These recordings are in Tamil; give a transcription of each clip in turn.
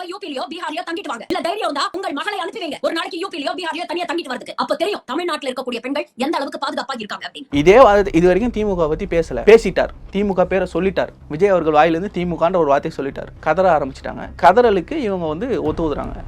போய் யூபிலியோ பீகார்லயோ தங்கிட்டு வாங்க. இல்ல தைரியம் இருந்தா உங்கள் மகளை அனுப்பி வைங்க ஒரு நாளைக்கு யூபிலியோ பீகார்லயோ தனியா தங்கிட்டு வரதுக்கு அப்ப தெரியும் தமிழ்நாட்டுல இருக்கக்கூடிய பெண்கள் எந்த அளவுக்கு பாதுகாப்பா இருக்காங்க அப்படின்னு. இதே இது வரைக்கும் திமுக பத்தி பேசல. பேசிட்டார். திமுக பேரை சொல்லிட்டார். விஜய் அவர்கள் வாயிலிருந்து திமுகன்ற ஒரு வார்த்தை சொல்லிட்டார். கதற ஆரம்பிச்சிட்டாங்க. கதறலுக்கு இவங்க வந்து ஒத்து ஊதுறாங்க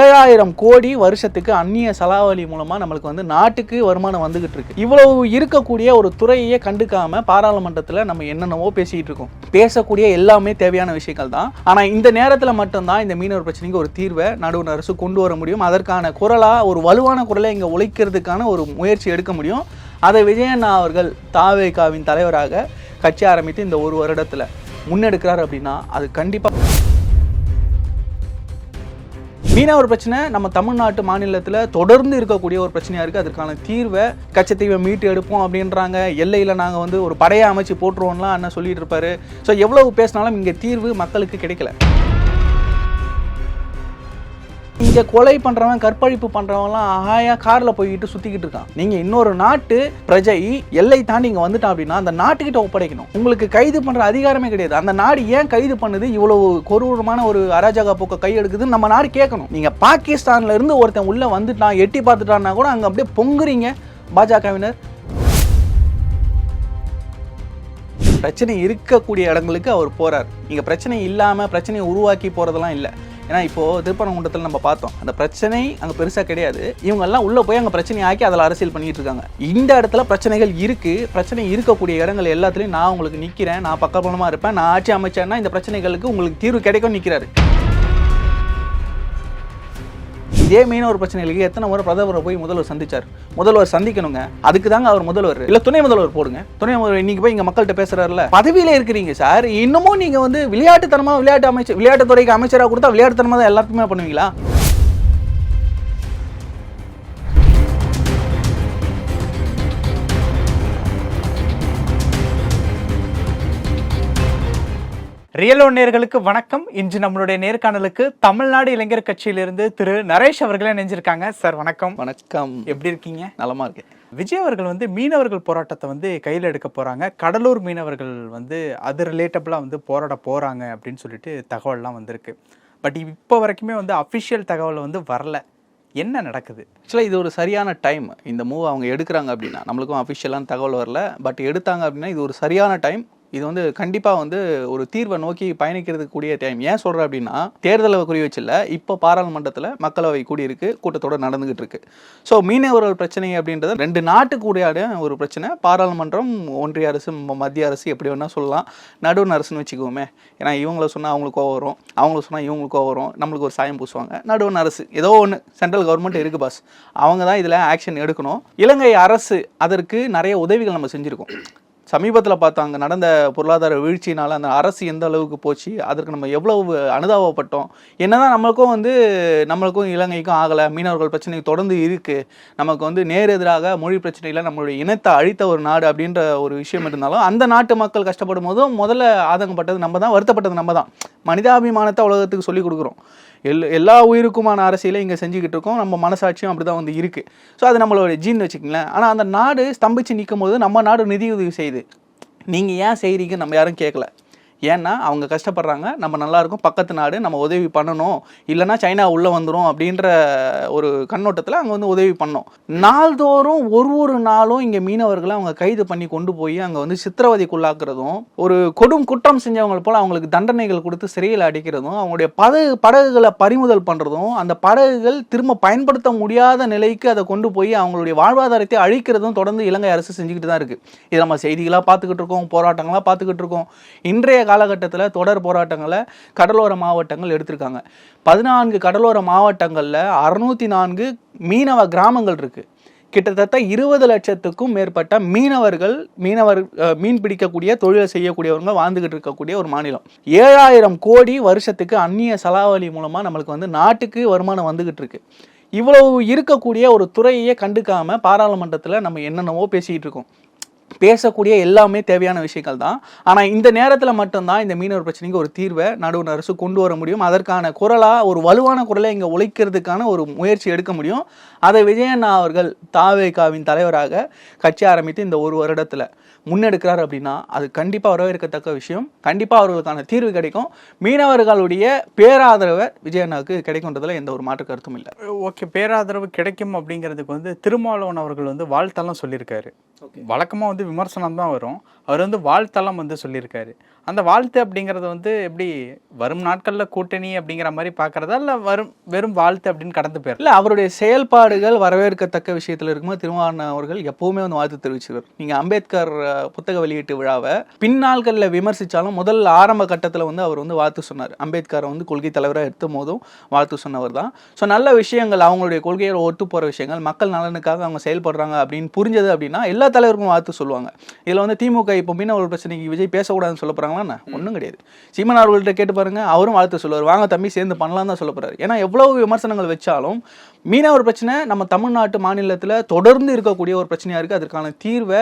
ஏழாயிரம் கோடி வருஷத்துக்கு அந்நிய செலாவளி மூலமா நம்மளுக்கு வந்து நாட்டுக்கு வருமானம் வந்துகிட்டு இருக்கு. இவ்வளவு இருக்கக்கூடிய ஒரு துறையே கண்டுக்காம பாராளுமன்றத்துல நம்ம என்னென்னவோ பேசிட்டு இருக்கோம். பேசக்கூடிய எல்லாமே தேவையான விஷயங்கள் தான். ஆனால் இந்த நேரத்தில் மட்டும்தான் இந்த மீனவர் பிரச்சனைக்கு ஒரு தீர்வை நடுவர் அரசு கொண்டு வர முடியும். அதற்கான குரலாக ஒரு வலுவான குரலை இங்கே ஒழிக்கிறதுக்கான ஒரு முயற்சி எடுக்க முடியும். அதை விஜயண்ணா அவர்கள் தாவேகாவின் தலைவராக கட்சி ஆரம்பித்து இந்த ஒரு வருடத்தில் முன்னெடுக்கிறார் அப்படின்னா அது கண்டிப்பாக மீனா ஒரு பிரச்சனை. நம்ம தமிழ்நாட்டு மாநிலத்தில் தொடர்ந்து இருக்கக்கூடிய ஒரு பிரச்சனையாக இருக்குது அதற்கான தீர்வை கச்சத்தீவை மீட்டு எடுப்போம் அப்படின்றாங்க. எல்லையில் நாங்கள் வந்து ஒரு படையை அமைச்சு போட்டுருவோம்லாம் அண்ணன் சொல்லிட்டு இருப்பாரு. ஸோ எவ்வளவு பேசினாலும் இங்கே தீர்வு மக்களுக்கு கிடைக்கல. இங்கே கொலை பண்ணுறவன் கற்பழிப்பு பண்ணுறவன்லாம் ஆயா காரில் போய்கிட்டு சுற்றிக்கிட்டு இருக்கான். நீங்கள் இன்னொரு நாட்டு பிரஜை எல்லை தாண்டி இங்கே வந்துட்டான் அப்படின்னா அந்த நாட்டுக்கிட்ட ஒப்படைக்கணும். உங்களுக்கு கைது பண்ணுற அதிகாரமே கிடையாது. அந்த நாடு ஏன் கைது பண்ணுது? இவ்வளவு கொரூரமான ஒரு அராஜக போக்க கையெடுக்குதுன்னு நம்ம நாடு கேட்கணும். நீங்கள் பாகிஸ்தான்ல இருந்து ஒருத்தன் உள்ளே வந்துட்டான் எட்டி பார்த்துட்டான்னா கூட அங்கே அப்படியே பொங்குறீங்க பாஜகவினர். பிரச்சனை இருக்கக்கூடிய இடங்களுக்கு அவர் போகிறார் இங்கே பிரச்சனை இல்லாமல் பிரச்சனையை உருவாக்கி போகிறதெல்லாம் இல்லை. ஏன்னா இப்போது திருப்பரங்குன்றத்தில் நம்ம பார்த்தோம் அந்த பிரச்சனை அங்கே பெருசாக கிடையாது. இவங்கெல்லாம் உள்ளே போய் அங்கே பிரச்சனை ஆக்கி அதில் அரசியல் பண்ணிகிட்டு இருக்காங்க. இந்த இடத்துல பிரச்சனைகள் இருக்குது பிரச்சனை இருக்கக்கூடிய இடங்கள் எல்லாத்துலேயும் நான் உங்களுக்கு நிற்கிறேன் நான் பக்கபலமாக இருப்பேன். நான் ஆட்சி அமைச்சேன்னா இந்த பிரச்சனைகளுக்கு உங்களுக்கு தீர்வு கிடைக்கும் நிற்கிறாரு இதே மீனவர் பிரச்சனைகளுக்கு எத்தனை முறை பிரதமரை போய் முதல்வர் சந்திச்சார்? முதல்வர் சந்திக்கணுங்க. அதுக்கு தாங்க அவர் முதல்வர். இல்ல துணை முதல்வர் போடுங்க. துணை முதல்வர் இன்னைக்கு போய் இங்க மக்கள்கிட்ட பேசுறாருல. பதவியில இருக்கிறீங்க சார். இன்னமும் நீங்க வந்து விளையாட்டுத்தனமா விளையாட்டு அமைச்சர் விளையாட்டுத்துறைக்கு அமைச்சரா கொடுத்தா விளையாட்டுத்தனமா தான் எல்லாத்துக்குமே பண்ணுவீங்களா? ரியலோ நேர்களுக்கு வணக்கம். இன்று நம்மளுடைய நேர்காணலுக்கு தமிழ்நாடு இளைஞர் கட்சியிலிருந்து திரு நரேஷ் அவர்களே நெஞ்சிருக்காங்க சார் வணக்கம். வணக்கம். எப்படி இருக்கீங்க? நலமா இருக்கேன். விஜய் அவர்கள் வந்து மீனவர்கள் போராட்டத்தை வந்து கையில் எடுக்க போறாங்க. கடலூர் மீனவர்கள் வந்து அது ரிலேட்டபிளாக வந்து போராட போறாங்க அப்படின்னு சொல்லிட்டு தகவல்லாம் வந்திருக்கு. பட் இப்போ வரைக்குமே வந்து அஃபிஷியல் தகவல் வந்து வரல. என்ன நடக்குது? ஆக்சுவலாக இது ஒரு சரியான டைம் இந்த மூவ் அவங்க எடுக்கிறாங்க அப்படின்னா நம்மளுக்கும் அஃபிஷியலான தகவல் வரல. பட் எடுத்தாங்க அப்படின்னா இது ஒரு சரியான டைம் இது வந்து கண்டிப்பாக வந்து ஒரு தீர்வை நோக்கி பயணிக்கிறதுக்கு கூடிய டைம் ஏன் சொல்கிறேன் அப்படின்னா தேர்தலை குறி வச்சில்ல இப்போ பாராளுமன்றத்தில் மக்களவை கூடியிருக்கு கூட்டத்தோடு நடந்துகிட்டு இருக்கு ஸோ மீனவர்கள் பிரச்சனை அப்படின்றது ரெண்டு நாட்டுக்குடியான ஒரு பிரச்சனை. பாராளுமன்றம் ஒன்றிய அரசு மத்திய அரசு எப்படி வேணால் சொல்லலாம். நடுவண் அரசுன்னு வச்சுக்குவோமே ஏன்னா இவங்கள சொன்னால் அவங்களுக்கு கோவம் வரும். அவங்கள சொன்னால் இவங்களுக்கு கோவம் வரும். நம்மளுக்கு ஒரு சாயம் பூசுவாங்க. நடுவண் அரசு ஏதோ ஒன்று சென்ட்ரல் கவர்மெண்ட் இருக்கு பாஸ் அவங்க தான் இதில் ஆக்ஷன் எடுக்கணும். இலங்கை அரசு அதற்கு நிறைய உதவிகள் நம்ம செஞ்சுருக்கோம். சமீபத்தில் பார்த்தோம் அங்கே நடந்த பொருளாதார வீழ்ச்சியினால் அந்த அரசு எந்த அளவுக்கு போச்சு அதற்கு நம்ம எவ்வளவு அனுதாபப்பட்டோம் என்னதான் நம்மளுக்கும் வந்து நம்மளுக்கும் இலங்கைக்கும் ஆகலை மீனவர்கள் பிரச்சனை தொடர்ந்து இருக்குது நமக்கு வந்து நேர் எதிராக மொழி பிரச்சனையில் நம்மளுடைய இனத்தை அழித்த ஒரு நாடு அப்படின்ற ஒரு விஷயம் இருந்தாலும் அந்த நாட்டு மக்கள் கஷ்டப்படும் போதும் முதல்ல ஆதங்கப்பட்டது நம்ம தான் வருத்தப்பட்டது நம்ம தான். மனிதாபிமானத்தை உலகத்துக்கு சொல்லிக் கொடுக்குறோம். எல் எல்லா உயிருக்குமான அரசியலை இங்கே செஞ்சுக்கிட்டு இருக்கோம். நம்ம மனசாட்சியும் அப்படி தான் வந்து இருக்குது ஸோ அது நம்மளோட ஜீன் வச்சுக்கங்களேன். ஆனால் அந்த நாடு ஸ்தம்பிச்சு நிற்கும் போது நம்ம நாடு நிதியுதவி செய்யுது. நீங்கள் ஏன் செய்கிறீங்கன்னு நம்ம யாரும் கேட்கல ஏன்னா அவங்க கஷ்டப்படுறாங்க நம்ம நல்லா இருக்கும் பக்கத்து நாடு நம்ம உதவி பண்ணணும் இல்லைன்னா சைனா உள்ளே வந்துடும் அப்படின்ற ஒரு கண்ணோட்டத்தில் அங்கே வந்து உதவி பண்ணோம். நாள்தோறும் ஒரு ஒரு நாளும் இங்கே மீனவர்களை அவங்க கைது பண்ணி கொண்டு போய் அங்கே வந்து சித்திரவதைக்குள்ளாக்குறதும் ஒரு கொடும் குற்றம் செஞ்சவங்க போல் அவங்களுக்கு தண்டனைகள் கொடுத்து சிறையில் அடைக்கிறதும் அவங்களுடைய படகு படகுகளை பறிமுதல் பண்ணுறதும் அந்த படகுகள் திரும்ப பயன்படுத்த முடியாத நிலைக்கு அதை கொண்டு போய் அவங்களுடைய வாழ்வாதாரத்தை அழிக்கிறதும் தொடர்ந்து இலங்கை அரசு செஞ்சுக்கிட்டு தான் இருக்குது இதை நம்ம செய்திகளாக பார்த்துக்கிட்டு இருக்கோம் போராட்டங்களாக பார்த்துக்கிட்டு இருக்கோம். இன்றைய காலகட்டத்தில் தொடர் போராட்டங்களை கடலோர மாவட்டங்கள் எடுத்திருக்காங்க. பதினான்கு கடலோர மாவட்டங்களில் அறுநூற்றி நான்கு மீனவ கிராமங்கள் இருக்குது கிட்டத்தட்ட இருபது லட்சத்துக்கும் மேற்பட்ட மீனவர்கள் மீனவர் மீன் பிடிக்கக்கூடிய தொழிலை செய்யக்கூடியவங்க வாழ்ந்துகிட்டு இருக்கக்கூடிய ஒரு மாநிலம். ஏழாயிரம் கோடி வருஷத்துக்கு அந்நிய செலாவளி மூலமாக நம்மளுக்கு வந்து நாட்டுக்கு வருமானம் வந்துகிட்டு இருக்கு. இவ்வளவு இருக்கக்கூடிய ஒரு துறையே கண்டுக்காம பாராளுமன்றத்தில் நம்ம என்னென்னவோ பேசிக்கிட்டு இருக்கோம். பேசக்கூடிய எல்லாமே தேவையான விஷயங்கள் தான். ஆனால் இந்த நேரத்தில் மட்டும்தான் இந்த மீனவர் பிரச்சனைக்கு ஒரு தீர்வை நடுவர் அரசு கொண்டு வர முடியும். அதற்கான குரலாக ஒரு வலுவான குரலை இங்கே ஒழிக்கிறதுக்கான ஒரு முயற்சி எடுக்க முடியும். அதை விஜயண்ணா அவர்கள் தாவேகாவின் தலைவராக கட்சி ஆரம்பித்து இந்த ஒரு வருடத்தில் முன்னெடுக்கிறார் அப்படின்னா அது கண்டிப்பாக வரவேற்கத்தக்க விஷயம். கண்டிப்பாக அவர்களுக்கான தீர்வு கிடைக்கும். மீனவர்களுடைய பேராதரவை விஜயண்ணாவுக்கு கிடைக்கும்ன்றதுல எந்த ஒரு மாற்று கருத்தும் இல்லை. ஓகே பேராதரவு கிடைக்கும் அப்படிங்கிறதுக்கு வந்து திருமாவளவன் அவர்கள் வந்து வாழ்த்தெல்லாம் சொல்லியிருக்காரு. வழக்கமாக வந்து விமர்சனம் தான் வரும். அவர் வந்து வாழ்த்தெல்லாம் வந்து சொல்லியிருக்காரு. அந்த வாழ்த்து அப்படிங்கிறது வந்து எப்படி வரும் நாட்களில் கூட்டணி அப்படிங்கிற மாதிரி பார்க்குறதா இல்லை வரும் வெறும் வாழ்த்து அப்படின்னு கடந்து போயிரு இல்லை அவருடைய செயல்பாடுகள் வரவேற்கத்தக்க விஷயத்தில் இருக்கும்போது திருமாவளவன் அவர்கள் எப்போவுமே வந்து வாழ்த்து தெரிவிச்சிருவார். நீங்கள் அம்பேத்கர் புத்தக வெளியீட்டு விழாவை பின்னாள்களில் விமர்சித்தாலும் முதல் ஆரம்ப கட்டத்தில் வந்து அவர் வந்து வாழ்த்து சொன்னார். அம்பேத்கரை வந்து கொள்கை தலைவராக எடுத்தும் போதும் வாழ்த்து சொன்னவர் தான். ஸோ நல்ல விஷயங்கள் அவங்களுடைய கொள்கையோட ஒத்து போகிற விஷயங்கள் மக்கள் நலனுக்காக அவங்க செயல்படுறாங்க அப்படின்னு புரிஞ்சது அப்படின்னா எல்லா தலைவருக்கும் வாழ்த்து சொல்லுவாங்க. இதில் வந்து திமுக இப்போ மீனவர் பிரச்சனைக்கு விஜய் பேசக்கூடாதுன்னு சொல்ல போகிறாங்களா ஒன்றும் கிடையாது. சீமன் அவர்கள்ட்ட கேட்டு பாருங்க அவரும் வாழ்த்து சொல்லுவார். வாங்க தம்பி சேர்ந்து பண்ணலாம் தான் சொல்ல போறாரு. ஏன்னா எவ்வளவு விமர்சனங்கள் வச்சாலும் மீனவர் பிரச்சனை நம்ம தமிழ்நாட்டு மாநிலத்தில் தொடர்ந்து இருக்கக்கூடிய ஒரு பிரச்சனையா இருக்கு. அதற்கான தீர்வை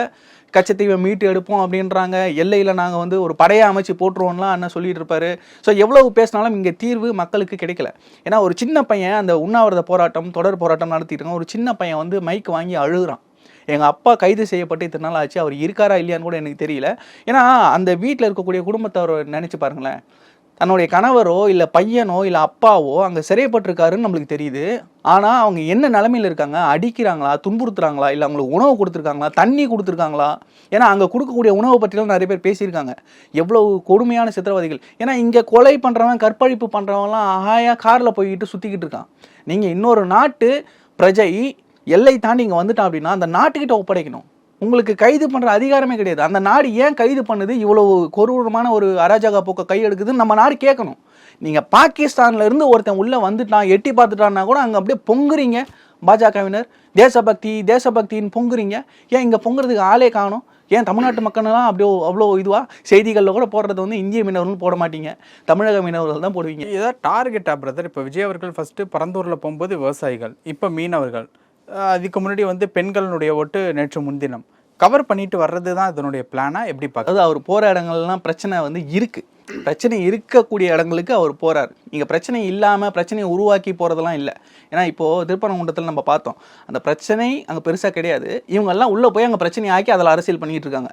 கச்சத்தீவை மீட்டு எடுப்போம் அப்படின்றாங்க. எல்லையில் நாங்கள் வந்து ஒரு படையை அமைச்சு போட்டுருவோம்லாம் அண்ணன் சொல்லிட்டு இருப்பாரு. ஸோ எவ்வளவு பேசினாலும் இங்கே தீர்வு மக்களுக்கு கிடைக்கல. ஏன்னா ஒரு சின்ன பையன் அந்த உண்ணாவிரத போராட்டம் தொடர் போராட்டம் நடத்திட்டு இருக்கான். ஒரு சின்ன பையன் வந்து மைக் வாங்கி அழுகுறான். எங்கள் அப்பா கைது செய்யப்பட்டு இத்தனை நாள் ஆச்சு அவர் இருக்காரா இல்லையான்னு கூட எனக்கு தெரியல. ஏன்னா அந்த வீட்டில் இருக்கக்கூடிய குடும்பத்தவரை நினச்சி பாருங்களேன். தன்னுடைய கணவரோ இல்லை பையனோ இல்லை அப்பாவோ அங்கே சிறைப்பட்டிருக்காருன்னு நம்மளுக்கு தெரியுது. ஆனால் அவங்க என்ன நிலமையில இருக்காங்க? அடிக்கிறாங்களா? துன்புறுத்துறாங்களா? இல்லை அவங்களுக்கு உணவு கொடுத்துருக்காங்களா? தண்ணி கொடுத்துருக்காங்களா? ஏன்னா அங்கே கொடுக்கக்கூடிய உணவை பற்றிலாம் நிறைய பேர் பேசியிருக்காங்க. எவ்வளோ கொடுமையான சித்திரவதைகள். ஏன்னா இங்கே கொலை பண்ணுறவன் கற்பழிப்பு பண்ணுறவன்லாம் ஆயா காரில் போய்கிட்டு சுற்றிக்கிட்டு இருக்கான். நீங்கள் இன்னொரு நாட்டு பிரஜை எல்லை தாண்டி இங்கே வந்துட்டான் அப்படின்னா அந்த நாட்டுக்கிட்ட ஒப்படைக்கணும். உங்களுக்கு கைது பண்ணுற அதிகாரமே கிடையாது. அந்த நாடு ஏன் கைது பண்ணுது? இவ்வளவு கொரூரமான ஒரு அராஜக போக்க கையெடுக்குதுன்னு நம்ம நாடு கேட்கணும். நீங்கள் பாகிஸ்தான்லேருந்து ஒருத்தன் உள்ளே வந்துட்டான் எட்டி பார்த்துட்டான்னா கூட அங்கே அப்படியே பொங்குறீங்க. பாஜகவினர் தேசபக்தி தேசபக்தின்னு பொங்குறீங்க. ஏன் இங்கே பொங்குறதுக்கு ஆளே காணும்? ஏன் தமிழ்நாட்டு மக்கள்லாம் அப்படியோ அவ்வளோ இதுவாக செய்திகளில் கூட போடுறது வந்து இந்திய மீனவர்கள் போட மாட்டீங்க. தமிழக மீனவர்கள் தான் போடுவீங்க. ஏதாவது டார்கெட்டா பிரதர் இப்போ விஜய் அவர்கள் ஃபஸ்ட்டு பரந்தூரில் போகும்போது விவசாயிகள் இப்போ மீனவர்கள். அதுக்கு முன்னாடி வந்து பெண்களுடைய ஓட்டு நேற்று முன்தினம். கவர் பண்ணிட்டு வர்றது தான் இதனுடைய பிளானா எப்படி பார்க்குறது அவர் போகிற இடங்கள்லாம் பிரச்சனை வந்து இருக்குது பிரச்சனை இருக்கக்கூடிய இடங்களுக்கு அவர் போகிறார் இங்கே பிரச்சனை இல்லாமல் பிரச்சனையை உருவாக்கி போகிறதெல்லாம் இல்லை. ஏன்னா இப்போது திருப்பரங்குன்றத்தில் நம்ம பார்த்தோம். அந்த பிரச்சனை அங்கே பெருசாக கிடையாது. இவங்கெல்லாம் உள்ளே போய் அங்கே பிரச்சனை ஆக்கி அதில் அரசியல் பண்ணிகிட்டு இருக்காங்க.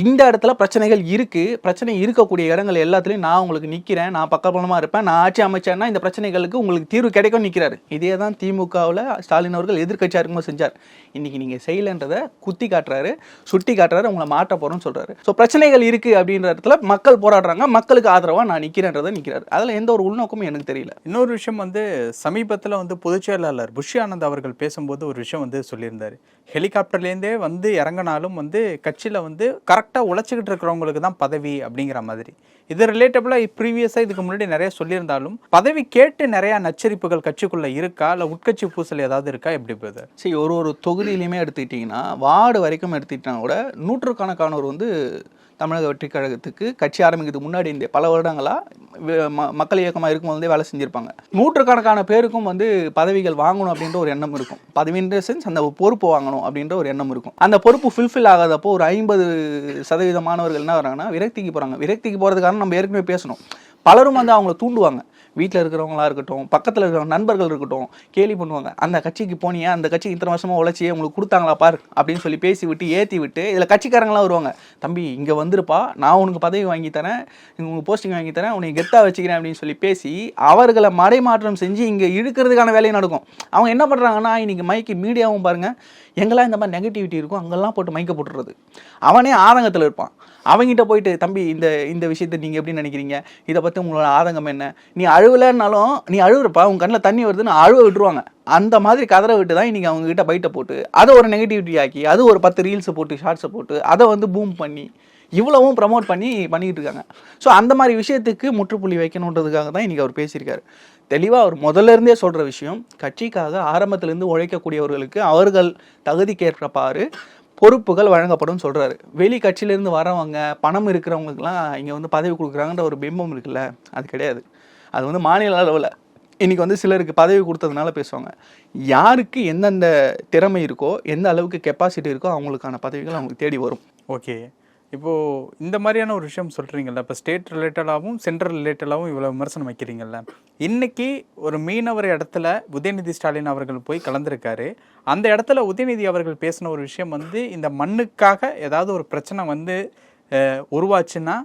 இந்த இடத்துல பிரச்சனைகள் இருக்குது பிரச்சனை இருக்கக்கூடிய இடங்கள் எல்லாத்துலேயும் நான் உங்களுக்கு நிற்கிறேன் நான் பக்கபலமாக இருப்பேன். நான் ஆட்சி அமைச்சேன்னா இந்த பிரச்சனைகளுக்கு உங்களுக்கு தீர்வு கிடைக்கும் நிற்கிறாரு இதே தான் திமுகவில் ஸ்டாலின் அவர்கள் எதிர்க்கட்சியாக இருக்கும்போது செஞ்சார். இன்றைக்கி நீங்கள் செய்யலைன்றதை குத்தி காட்டுறாரு. சுட்டி காட்டுறாரு. உங்களை மாற்ற போகிறோம்னு சொல்கிறாரு ஸோ பிரச்சனைகள் இருக்குது அப்படின்ற இடத்துல மக்கள் போராடுறாங்க. மக்களுக்கு ஆதரவாக நான் நிற்கிறேன்றதை நிற்கிறாரு அதில் எந்த ஒரு உள்நோக்கமும் எனக்கு தெரியல. இன்னொரு விஷயம் வந்து சமீபத்தில் வந்து பொதுச் செயலாளர் புஷி ஆனந்த் அவர்கள் பேசும்போது ஒரு விஷயம் வந்து சொல்லியிருந்தாரு. ஹெலிகாப்டர்லேருந்தே வந்து இறங்கினாலும் வந்து கட்சியில் வந்து கரெக்டாக உழைச்சிக்கிட்டு இருக்கிறவங்களுக்கு தான் பதவி அப்படிங்கிற மாதிரி. இது ரிலேட்டபிளாக ப்ரீவியஸாக இதுக்கு முன்னாடி நிறைய சொல்லியிருந்தாலும் பதவி கேட்டு நிறையா நச்சரிப்புகள் கட்சிக்குள்ளே இருக்கா? இல்லை உட்கட்சி பூசல் ஏதாவது இருக்கா? எப்படி போகுது? சரி ஒரு ஒரு தொகுதியிலையுமே எடுத்துக்கிட்டிங்கன்னா வார்டு வரைக்கும் எடுத்துக்கிட்டா கூட நூற்றுக்கணக்கானோர் வந்து தமிழக வெற்றி கழகத்துக்கு கட்சி ஆரம்பிக்கிறதுக்கு முன்னாடி இந்த பல வருடங்களாக மக்கள் இயக்கமாக இருக்கும்போது வேலை செஞ்சுருப்பாங்க. நூற்றுக்கணக்கான பேருக்கும் வந்து பதவிகள் வாங்கணும் அப்படின்ற ஒரு எண்ணம் இருக்கும். பதவின்ற சென்ஸ் அந்த பொறுப்பு வாங்கணும் அப்படின்ற ஒரு எண்ணம் இருக்கும். அந்த பொறுப்பு ஃபுல்ஃபில் ஆகாதப்போ ஒரு ஐம்பது சதவீத மாணவர்கள் என்ன வராங்கன்னா விரக்திக்கு போகிறாங்க விரக்திக்கு போகிறதுக்கான நம்ம ஏற்கனவே பேசணும். பலரும் வந்து அவங்கள தூண்டுவாங்க. வீட்டில் இருக்கிறவங்களா இருக்கட்டும் பக்கத்தில் இருக்கிற நண்பர்கள் இருக்கட்டும் கேலி பண்ணுவாங்க. அந்த கட்சிக்கு போனியே அந்த கட்சிக்கு இத்தனை வருஷமாக உழைச்சி உங்களுக்கு கொடுத்தாங்களா பார் அப்படின்னு சொல்லி பேசி விட்டு ஏற்றி விட்டு இதில் கட்சிக்காரங்களாம் வருவாங்க. தம்பி இங்கே வந்துருப்பா நான் உனக்கு பதவி வாங்கி தரேன் உங்களுக்கு போஸ்டிங் வாங்கி தரேன் உன்னை கெத்தாக வச்சுக்கிறேன் அப்படின்னு சொல்லி பேசி அவர்களை மறைமாற்றம் செஞ்சு இங்கே இழுக்கிறதுக்கான வேலையை நடக்கும். அவங்க என்ன பண்ணுறாங்கன்னா இன்னைக்கு மைக்கு மீடியாவும் பாருங்கள் எங்கெல்லாம் இந்த மாதிரி நெகட்டிவிட்டி இருக்கும் அங்கெல்லாம் போட்டு மைக்க போட்டுறது. அவனே ஆதங்கத்தில் இருப்பான். அவங்ககிட்ட போயிட்டு தம்பி இந்த இந்த விஷயத்தை நீங்கள் எப்படி நினைக்கிறீங்க? இதை பற்றி உங்களோட ஆதங்கம் என்ன? நீ அழுவலைன்னாலும் நீ அழுகுறப்பா உன் கண்ணில் தண்ணி வருதுன்னு அழுவ விட்டுருவாங்க. அந்த மாதிரி கதரை விட்டு தான் இன்றைக்கி அவங்ககிட்ட பைட்டை போட்டு அதை ஒரு நெகட்டிவிட்டி ஆக்கி அது ஒரு பத்து ரீல்ஸை போட்டு ஷார்ட்ஸை போட்டு அதை வந்து பூம் பண்ணி இவ்வளவும் ப்ரமோட் பண்ணி பண்ணிக்கிட்டு இருக்காங்க. ஸோ அந்த மாதிரி விஷயத்துக்கு முற்றுப்புள்ளி வைக்கணுன்றதுக்காக தான் இன்றைக்கி அவர் பேசியிருக்காரு. தெளிவாக அவர் முதல்ல இருந்தே சொல்கிற விஷயம் கட்சிக்காக ஆரம்பத்திலேருந்து உழைக்கக்கூடியவர்களுக்கு அவர்கள் தகுதிக்கேற்றப்பாறு பொறுப்புகள் வழங்கப்படும் சொல்கிறாரு வெளி கட்சியிலேருந்து வரவங்க பணம் இருக்கிறவங்களுக்குலாம் இங்கே வந்து பதவி கொடுக்குறாங்கன்ற ஒரு பிம்பம் இருக்குல்ல அது கிடையாது. அது வந்து மாநில அளவில். இன்றைக்கி வந்து சிலருக்கு பதவி கொடுத்ததுனால பேசுவாங்க. யாருக்கு எந்தெந்த திறமை இருக்கோ எந்த அளவுக்கு கெப்பாசிட்டி இருக்கோ அவங்களுக்கான பதவிகள் அவங்களுக்கு தேடி வரும். ஓகே. இப்போது இந்த மாதிரியான ஒரு விஷயம் சொல்றீங்கல்ல இப்போ ஸ்டேட் ரிலேட்டடாகவும் சென்ட்ரல் ரிலேட்டடாகவும் இவ்வளோ விமர்சனம் வைக்கிறீங்கல்ல. இன்றைக்கி ஒரு மீனவர் இடத்துல உதயநிதி ஸ்டாலின் அவர்கள் போய் கலந்துருக்காரு. அந்த இடத்துல உதயநிதி அவர்கள் பேசின ஒரு விஷயம் வந்து இந்த மண்ணுக்காக ஏதாவது ஒரு பிரச்சனை வந்து உருவாச்சுன்னா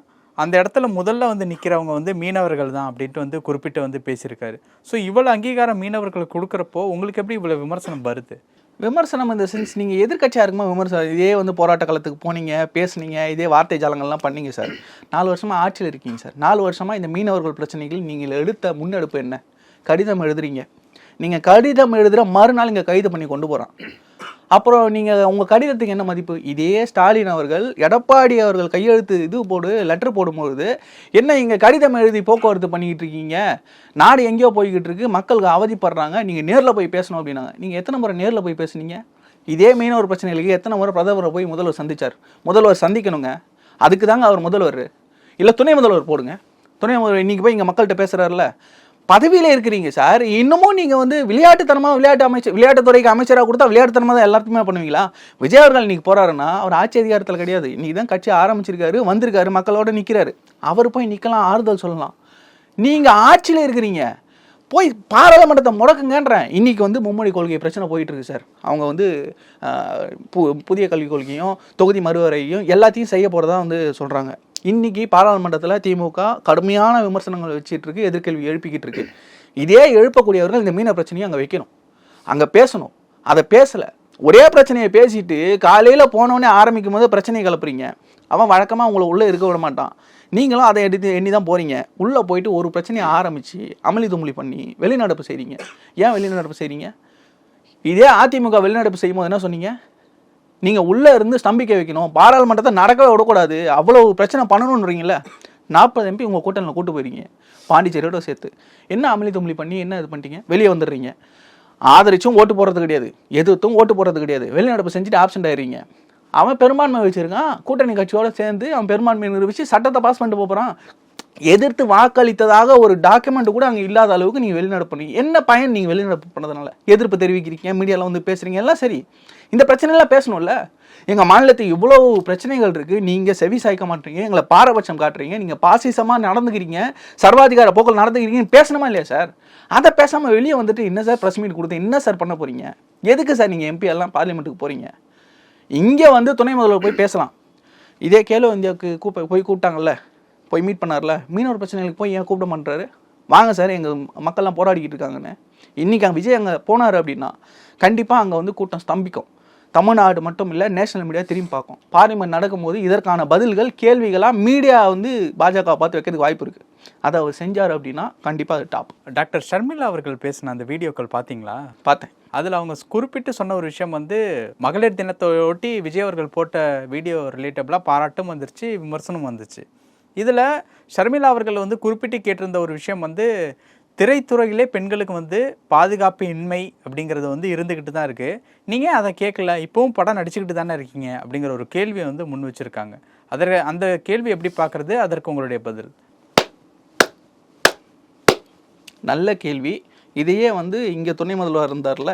அந்த இடத்துல முதல்ல வந்து நிற்கிறவங்க வந்து மீனவர்கள் தான் அப்படின்ட்டு வந்து குறிப்பிட்டு வந்து பேசியிருக்காரு. ஸோ இவ்வளோ அங்கீகாரம் மீனவர்களுக்கு கொடுக்குறப்போ உங்களுக்கு எப்படி இவ்வளோ விமர்சனம் வருது? விமர்சனம் இந்த சென்ஸ் நீங்கள் எதிர்கட்சியாக இருக்கும்போது விமர்சனம்? இதே வந்து போராட்ட காலத்துக்கு போனீங்க பேசுனீங்க இதே வார்த்தை ஜாலங்கள்லாம் பண்ணீங்க சார். நாலு வருஷமாக ஆட்சியில் இருக்கீங்க சார். நாலு வருஷமாக இந்த மீனவர்கள் பிரச்சனைகள் நீங்கள் எடுத்த முன்னெடுப்பு என்ன? கடிதம் எழுதுறீங்க. நீங்கள் கடிதம் எழுதுகிற மறுநாள் இங்கே கைது பண்ணி கொண்டு போகிறான் அப்புறம் நீங்கள் உங்கள் கடிதத்துக்கு என்ன மதிப்பு? இதே ஸ்டாலின் அவர்கள் எடப்பாடி அவர்கள் கையெழுத்து இது போடு லெட்டர் போடும்பொழுது என்ன இங்கே கடிதம் எழுதி போக்குவரத்து பண்ணிக்கிட்டு இருக்கீங்க? நாடு எங்கேயோ போய்கிட்டு இருக்கு மக்களுக்கு அவதிப்படுறாங்க நீங்கள் நேரில் போய் பேசணும் அப்படின்னாங்க. நீங்கள் எத்தனை முறை நேரில் போய் பேசுனீங்க? இதே மீனவர் பிரச்சனைகளுக்கு எத்தனை முறை பிரதமரை போய் முதல்வர் சந்திச்சார்? முதல்வர் சந்திக்கணுங்க. அதுக்கு தாங்க அவர் முதல்வர். இல்லை துணை முதல்வர் போடுங்க. துணை முதல்வர் இன்றைக்கி போய் இங்கே மக்கள்கிட்ட பேசுகிறாருல பதவியில் இருக்கிறீங்க சார். இன்னமும் நீங்கள் வந்து விளையாட்டுத்தனமாக விளையாட்டு அமைச்சர் விளையாட்டுத்துறைக்கு அமைச்சராக கொடுத்தா விளையாட்டுத்தனமாக தான் எல்லாத்துக்குமே பண்ணுவீங்களா? விஜய் அவர்கள் இன்றைக்கி போறாருன்னா அவர் ஆட்சி அதிகாரத்தில் கிடையாது. இன்றைக்கி தான் கட்சி ஆரம்பிச்சிருக்காரு வந்திருக்காரு மக்களோட நிற்கிறாரு அவர் போய் நிற்கலாம் ஆறுதல் சொல்லலாம். நீங்கள் ஆட்சியில் இருக்கிறீங்க. போய் பாராளுமன்றத்தை முடக்குங்கன்றேன். இன்றைக்கி வந்து மும்மொழி கொள்கை பிரச்சனை போயிட்டுருக்கு சார். அவங்க வந்து பு புதிய கல்விக் கொள்கையும் தொகுதி மறுவரையும் எல்லாத்தையும் செய்ய போகிறதா வந்து சொல்கிறாங்க இன்றைக்கி பாராளுமன்றத்தில் திமுக கடுமையான விமர்சனங்கள் வச்சிட்ருக்கு எதிர்கல்வி எதிர்கேள்வி எழுப்பிக்கிட்டு இருக்கு. இதே எழுப்பக்கூடியவர்கள் இந்த மீன பிரச்சனையும் அங்கே வைக்கணும். அங்கே பேசணும். அதை பேசலை. ஒரே பிரச்சனையை பேசிட்டு காலையில் போனோடனே ஆரம்பிக்கும் போது பிரச்சனையை கிளப்புறீங்க. அவன் வழக்கமாக உங்களை உள்ளே இருக்க விட மாட்டான். நீங்களும் அதை எடுத்து எண்ணி தான் போகிறீங்க உள்ளே போயிட்டு ஒரு பிரச்சனையை ஆரம்பித்து அமளி துமளி பண்ணி வெளிநடப்பு செய்கிறீங்க ஏன் வெளிநடப்பு செய்கிறீங்க இதே அதிமுக வெளிநடப்பு செய்யும்போது என்ன சொன்னீங்க? நீங்கள் உள்ளே இருந்து ஸ்தம்பிக்க வைக்கணும். பாராளுமன்றத்தை நடக்கவே விடக்கூடாது. அவ்வளோ பிரச்சனை பண்ணணுன்றீங்களே நாற்பது எம்பி உங்கள் கூட்டணியில் கூட்டு போயிருங்க பாண்டிச்சேரியோட சேர்த்து. என்ன அமளி துமளி பண்ணி என்ன இது பண்ணிட்டீங்க? வெளியே வந்துடுறீங்க. ஆதரிச்சும் ஓட்டு போடுறது கிடையாது. எதிர்த்தும் ஓட்டு போடுறது கிடையாது. வெளிநடப்பு செஞ்சுட்டு ஆப்ஷன் ஆயிடுறீங்க. அவன் பெரும்பான்மை வச்சிருக்கான். கூட்டணி கட்சியோட சேர்ந்து அவன் பெரும்பான்மை நிரூபிச்சு சட்டத்தை பாஸ் பண்ணிட்டு போகிறான் எதிர்த்து வாக்களித்ததாக ஒரு டாக்குமெண்ட் கூட அங்கே இல்லாத அளவுக்கு நீங்கள் வெளிநடப்பு பண்ணீங்க என்ன பயன் நீங்கள் வெளிநடப்பு பண்ணதுனால? எதிர்ப்பு தெரிவிக்கிறீங்க மீடியாவில் வந்து பேசுகிறீங்க எல்லாம் சரி. இந்த பிரச்சனைலாம் பேசணும்ல. எங்கள் மாநிலத்தில் இவ்வளோ பிரச்சனைகள் இருக்குது நீங்கள் செவி சாய்க்க மாட்டீங்க எங்களை பாரபட்சம் காட்டுறீங்க நீங்கள் பாசிசமாக நடந்துக்கிறீங்க சர்வாதிகார போக்கில் நடந்துக்கிறீங்கன்னு பேசணுமா இல்லையா சார் அதை பேசாமல் வெளியே வந்துட்டு என்ன சார் ப்ரெஸ் மீட் கொடுத்து என்ன சார் பண்ண போகிறீங்க எதுக்கு சார் நீங்கள் எம்பி எல்லாம் பார்லிமெண்ட்டுக்கு போகிறீங்க இங்கே வந்து துணை முதல்வர் போய் பேசலாம். இதே கேலோ இந்தியாவுக்கு கூப்ப போய் கூப்பிட்டாங்கல்ல போய் மீட் பண்ணார்ல மீனவர் பிரச்சனைகளுக்கு போய் ஏன் கூப்பிட மாட்டாரு வாங்க சார் எங்கள் மக்கள்லாம் போராடிக்கிட்டு இருக்காங்கன்னு. இன்றைக்கி அங்கே விஜய் அங்கே போனார் அப்படின்னா கண்டிப்பாக அங்கே வந்து கூட்டம் ஸ்தம்பிக்கும். தமிழ்நாடு மட்டும் இல்லை நேஷனல் மீடியா திரும்பி பார்க்கும். பார்லிமெண்ட் நடக்கும்போது இதற்கான பதில்கள் கேள்விகளாக மீடியா வந்து பாஜக பார்த்து வைக்கிறதுக்கு வாய்ப்பு இருக்குது அதை அவர் செஞ்சார் அப்படின்னா கண்டிப்பாக அது டாப் டாக்டர் ஷர்மிளா அவர்கள் பேசின அந்த வீடியோக்கள் பார்த்தீங்களா? பார்த்தேன். அதில் அவங்க குறிப்பிட்டு சொன்ன ஒரு விஷயம் வந்து மகளிர் தினத்தையொட்டி விஜய் அவர்கள் போட்ட வீடியோ ரிலேட்டபிளாக பாராட்டும் வந்துருச்சு விமர்சனம் வந்துச்சு இதில் ஷர்மிளா அவர்கள் வந்து குறிப்பிட்டு கேட்டிருந்த ஒரு விஷயம் வந்து திரைத்துறையிலே பெண்களுக்கு வந்து பாதுகாப்பு இன்மை அப்படிங்கிறது வந்து இருந்துக்கிட்டு தான் இருக்குது நீங்கள் அதை கேட்கல? இப்போவும் படம் நடிச்சுக்கிட்டு தானே இருக்கீங்க அப்படிங்கிற ஒரு கேள்வியை வந்து முன் வச்சுருக்காங்க. அதற்கு அந்த கேள்வி எப்படி பார்க்குறது? அதற்கு உங்களுடைய பதில். நல்ல கேள்வி. இதையே வந்து இங்கே துணை முதல்வர் இருந்தார்ல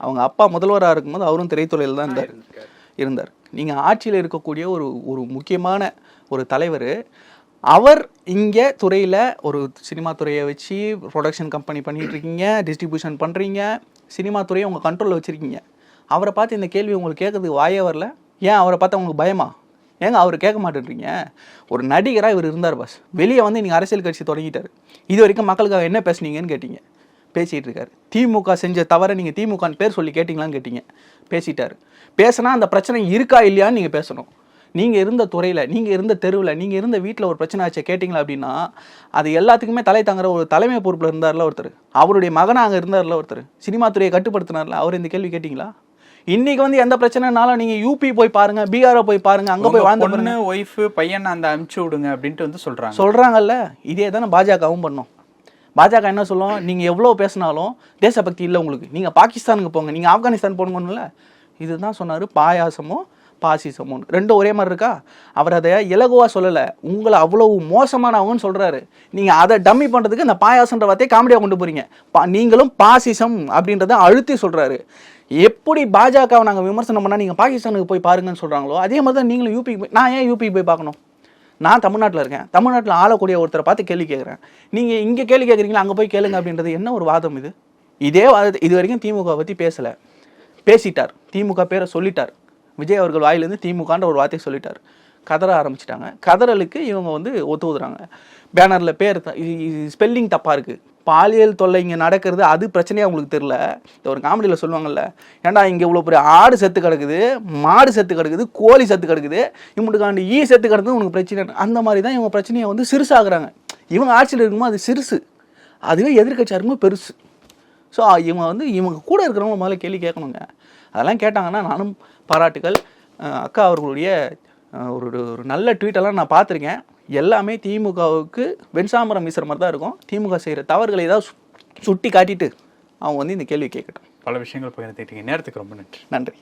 அவங்க அப்பா முதல்வராக இருக்கும்போது அவரும் திரைத்துறையில் தான் இருந்தார். இருந்தார். நீங்கள் ஆட்சியில் இருக்கக்கூடிய ஒரு ஒரு முக்கியமான ஒரு தலைவர். அவர் இங்கே துறையில் ஒரு சினிமா துறையை வச்சு ப்ரொடக்ஷன் கம்பெனி பண்ணிட்டு இருக்கீங்க டிஸ்ட்ரிபியூஷன் பண்ணுறீங்க சினிமா துறையை உங்கள் கண்ட்ரோலில் வச்சுருக்கீங்க. அவரை பார்த்து இந்த கேள்வி உங்களுக்கு கேட்கறதுக்கு வாயே வரல? ஏன் அவரை பார்த்தா உங்களுக்கு பயமா? ஏங்க அவர் கேட்க மாட்டேன்றீங்க? ஒரு நடிகராக இவர் இருந்தார் பாஸ் வெளியே வந்து நீங்கள் அரசியல் கட்சி தொடங்கிட்டார். இது வரைக்கும் மக்களுக்காக என்ன பேசுனீங்கன்னு கேட்டீங்க. பேசிகிட்டு இருக்காரு. திமுக செஞ்ச தவிர நீங்கள் திமுகன்னு பேர் சொல்லி கேட்டிங்களான்னு கேட்டீங்க. பேசிட்டார். பேசினா அந்த பிரச்சனை இருக்கா இல்லையான்னு நீங்கள் பேசணும். நீங்கள் இருந்த துறையில் நீங்கள் இருந்த தெருவில் நீங்கள் இருந்த வீட்டில் ஒரு பிரச்சனை ஆச்சு கேட்டிங்களா அப்படின்னா அது எல்லாத்துக்குமே தலை தாங்குற ஒரு தலைமை பொறுப்பில் இருந்தார்ல ஒருத்தர். அவருடைய மகனாக அங்கே இருந்தார்ல ஒருத்தர். சினிமா துறையை கட்டுப்படுத்தினார்ல. அவர் இந்த கேள்வி கேட்டிங்களா? இன்னைக்கு வந்து எந்த பிரச்சனைனாலும் நீங்க யூபி போய் பாருங்க பீகாரை போய் பாருங்க அங்க போய் வாழ்ந்த பொண்ணு ஒய்ஃபு பையன் அந்த அனுப்பிச்சு விடுங்க அப்படின்ட்டு வந்து சொல்கிறாங்க சொல்றாங்கல்ல இதே தானே பாஜகவும் பண்ணும். பாஜக என்ன சொல்லும்? நீங்க எவ்வளவு பேசினாலும் தேசபக்தி இல்லை உங்களுக்கு. நீங்க பாகிஸ்தானுக்கு போங்க நீங்க ஆப்கானிஸ்தான் போகணும்ல. இதுதான் சொன்னாரு பாயாசமும் பாசிசமும் ரெண்டும் ஒரே மாதிரி இருக்கா? அவர் அதை இலகுவா சொல்லலை. உங்களை அவ்வளவு மோசமானவங்கன்னு சொல்றாரு. நீங்க அதை டம்மி பண்றதுக்கு அந்த பாயாசன்ற வார்த்தையை காமெடியாக கொண்டு போறீங்க. பா நீங்களும் பாசிசம் அப்படின்றத அழுத்தி சொல்றாரு. எப்படி பாஜகவை நாங்கள் விமர்சனம் பண்ணால் நீங்கள் பாகிஸ்தானுக்கு போய் பாருங்கன்னு சொல்கிறாங்களோ அதே மாதிரி தான் நீங்களும் யூபிக்கு போய் நான் ஏன் யூபிக்கு போய் பார்க்கணும்? நான் தமிழ்நாட்டில் இருக்கேன். தமிழ்நாட்டில் ஆளக்கூடிய ஒருத்தரை பார்த்து கேள்வி கேட்குறேன் நீங்கள் இங்கே கேள்வி கேட்குறீங்களா அங்கே போய் கேளுங்க அப்படின்றது என்ன ஒரு வாதம் இது? இதே வாதத்தை இது வரைக்கும் திமுக பற்றி பேசலை. பேசிட்டார். திமுக பேரை சொல்லிட்டார். விஜய் அவர்கள் வாயிலேருந்து திமுகன்ற ஒரு வார்த்தையை சொல்லிட்டார். கதற ஆரம்பிச்சிட்டாங்க. கதறலுக்கு இவங்க வந்து ஒத்து ஊதுறாங்க பேனரில் பேர் ஸ்பெல்லிங் தப்பாக இருக்குது பாலியல் தொல்லை இங்கே நடக்கிறது அது பிரச்சனையாக உங்களுக்கு தெரில இந்த ஒரு காமெடியில் சொல்லுவாங்கல்ல ஏன்டா இங்கே இவ்வளோ பெரிய ஆடு செத்து கிடக்குது மாடு செத்து கிடக்குது கோழி செத்து கிடக்குது இவங்களுக்காண்டி ஈ செத்து கிடக்குது உனக்கு பிரச்சனை அந்த மாதிரி தான் இவங்க பிரச்சனையை வந்து சிறுசாகிறாங்க இவங்க ஆட்சியில் இருக்கும்போது அது சிறுசு. அதுவே எதிர்க்கட்சியாக இருக்கும்போது பெருசு. ஸோ இவங்க வந்து இவங்க கூட இருக்கிறவங்க முதல்ல கேள்வி கேட்கணுங்க. அதெல்லாம் கேட்டாங்கன்னா நானும் பாராட்டுகள் அக்கா அவர்களுடைய ஒரு ஒரு நல்ல ட்வீட்டெல்லாம் நான் பார்த்துருக்கேன். எல்லாமே திமுகவுக்கு வெண்சாமரம் வீசுகிற மாதிரி தான் இருக்கும். திமுக செய்கிற தவறுகளை ஏதாவது சுட்டி காட்டிட்டு அவங்க வந்து இந்த கேள்வி கேட்கட்டும். பல விஷயங்கள் பகிர்ந்துக்கிட்டீங்க நேரத்துக்கு ரொம்ப நன்றி. நன்றி.